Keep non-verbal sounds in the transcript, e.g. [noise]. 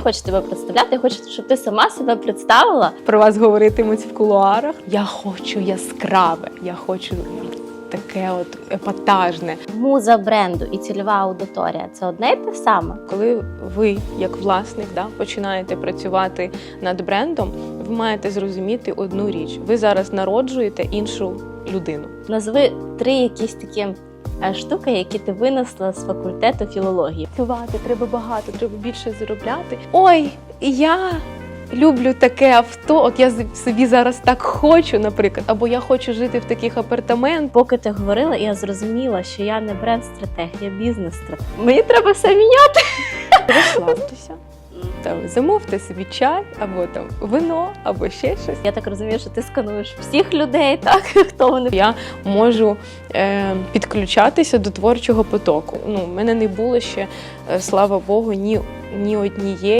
не хочу тебе представляти, я хочу, щоб ти сама себе представила. Про вас говоритимуть в кулуарах. Я хочу яскраве, я хочу таке от епатажне. Муза бренду і цільова аудиторія це одне й те саме. Коли ви, як власник, да, починаєте працювати над брендом, ви маєте зрозуміти одну річ: ви зараз народжуєте іншу людину. Назви три якісь такі штуки, які ти винесла з факультету філології. Працювати треба багато, треба більше заробляти. Ой, я люблю таке авто. От я собі зараз так хочу, наприклад, або я хочу жити в таких апартаментах. Поки ти говорила, я зрозуміла, що я не бренд-стратег, я бізнес-стратег. Мені треба все міняти. Там замовте собі чай, або там вино, або ще щось. Я так розумію, що ти скануєш всіх людей, [laughs] так хто вони Я можу е, підключатися до творчого потоку. Ну, в мене не було ще, е, слава Богу, ні, ні однієї.